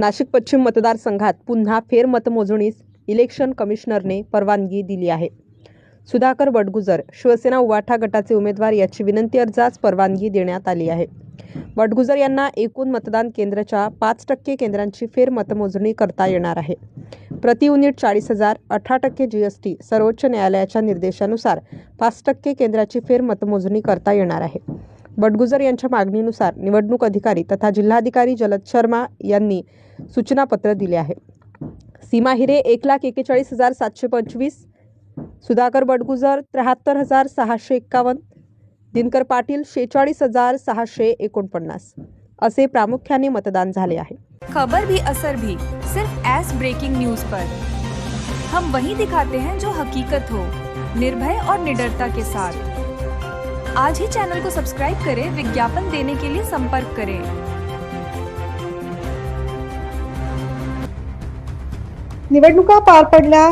नाशिक पश्चिम मतदारसंघात पुन्हा फेरमतमोजणीस इलेक्शन कमिशनरने परवानगी दिली आहे. सुधाकर बडगुजर शिवसेना उवाठा गटाचे उमेदवार याची विनंती अर्जास परवानगी देण्यात आली आहे. बडगुजर यांना एकूण मतदान केंद्राच्या पाच टक्के केंद्रांची फेरमतमोजणी करता येणार आहे. प्रति युनिट चाळीस हजार अठरा टक्के जी एस टी सर्वोच्च न्यायालयाच्या निर्देशानुसार पाच टक्के केंद्राची फेरमतमोजणी करता येणार आहे. बडगुजर यांच्या मागणीनुसार निवडणूक अधिकारी तथा जिल्हाधिकारी जलद शर्मा यांनी सूचनापत्र दिले आहे. सीमा हिरे एक लाख एकेचाळीस हजार सातशे पंचवीस सुधाकर बडगुजर त्र्याहत्तर हजार सहाशे एक्कावन्न दिनकर पाटील शेचाळीस हजार सहाशे एकोणपन्नास असे प्रामुख्याने मतदान झाले आहे. खबर भी असर भी सिर्फ एस ब्रेकिंग न्यूज पर. हम वही दिखाते हैं जो हकीकत हो निर्भय और निडरता के साथ. आज ही चैनल को सब्सक्राइब करें विज्ञापन देने के लिए संपर्क करें। निवडणुका पार पडल्या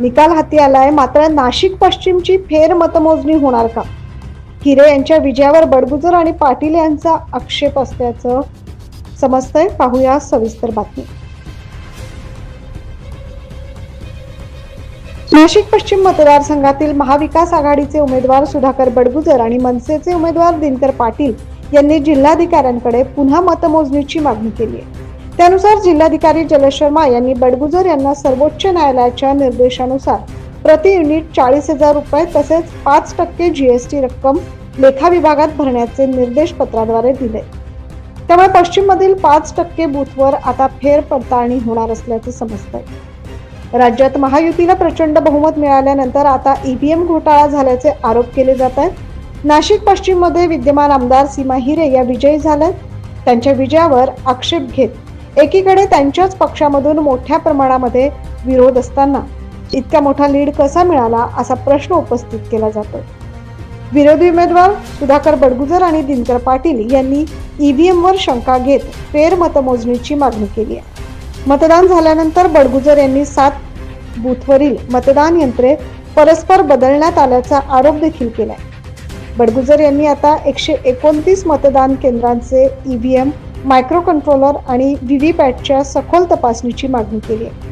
निकाल हाती आलाय मात्र नाशिक पश्चिमची फेर मतमोजणी होणार का? हिरे यांच्या विजयावर बडगुजर आणि पाटील यांचा आक्षेप असल्याचं समजतंय. पाहूया सविस्तर बातमी. नाशिक पश्चिम मतदारसंघातील महाविकास आघाडीचे उमेदवार सुधाकर बडगुजर आणि मनसेचे उमेदवार दिनकर पाटील यांनी जिल्हाधिकाऱ्यांकडे पुन्हा मतमोजणीची मागणी केली आहे. त्यानुसार जिल्हाधिकारी जलशर्मा यांनी बडगुजर यांना सर्वोच्च न्यायालयाच्या निर्देशानुसार प्रति युनिट चाळीस हजार रुपये तसेच पाच टक्के जीएसटी रक्कम लेखा विभागात भरण्याचे निर्देश पत्राद्वारे दिले. त्यामुळे पश्चिममधील पाच टक्के बूथवर आता फेर पडताळणी होणार असल्याचं समजतंय. राज्यात महायुतीला प्रचंड बहुमत मिळाल्यानंतर आता ईव्हीएम घोटाळा झाल्याचे आरोप केले जात आहेत. नाशिक पश्चिममध्ये विद्यमान आमदार सीमा हिरे या विजयी झाल्यात. त्यांच्या विजयावर आक्षेप घेत एकीकडे त्यांच्याच पक्षामधून मोठ्या प्रमाणामध्ये विरोध असताना इतका मोठा लीड कसा मिळाला असा प्रश्न उपस्थित केला जातो. विरोधी उमेदवार सुधाकर बडगुजर आणि दिनकर पाटील यांनी ईव्हीएमवर शंका घेत फेरमतमोजणीची मागणी केली आहे. मतदान झाल्यानंतर बडगुजर यांनी सात बूथवरील मतदान यंत्रे परस्पर बदलण्यात आल्याचा आरोप देखील केलाय. बडगुजर यांनी आता एकशे एकोणतीस मतदान केंद्रांचे ईव्हीएम मायक्रो कंट्रोलर आणि व्हीव्हीपॅटच्या सखोल तपासणीची मागणी केली आहे.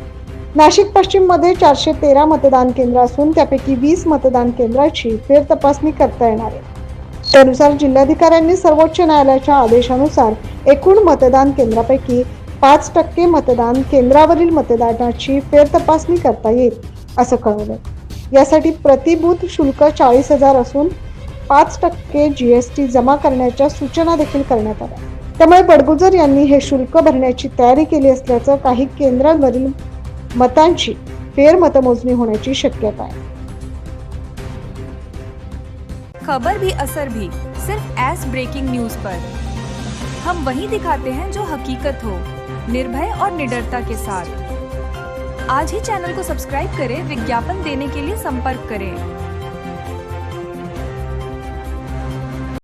नाशिक पश्चिममध्ये चारशे तेरा मतदान केंद्र असून त्यापैकी वीस मतदान केंद्राची फेर तपासणी करता येणार आहे. त्यानुसार जिल्हाधिकाऱ्यांनी सर्वोच्च न्यायालयाच्या आदेशानुसार एकूण मतदान केंद्रापैकी पाच टक्के मतदान केंद्रावरील मतदानाची फेरतपासणी करता येईल असं कळवलं यासाठी प्रतिभूत शुल्क चाळीस हजार असून पाच टक्के जी एस टी जमा करण्याच्या सूचना देखील करण्यात आल्या. त्यामुळे बडगुजर यांनी हे शुल्क भरण्याची तयारी केली असल्याचं काही केंद्रांवरील मतांची फेरमतमोजणी होण्याची शक्यता आहे. खबर भी असर भी सिर्फ एस ब्रेकिंग न्यूज पर. हम वही दिखाते हैं जो हकीकत हो. निर्भय और निडरता के साथ। आज ही चैनल को सब्सक्राइब करें विज्ञापन देने के लिए संपर्क करें।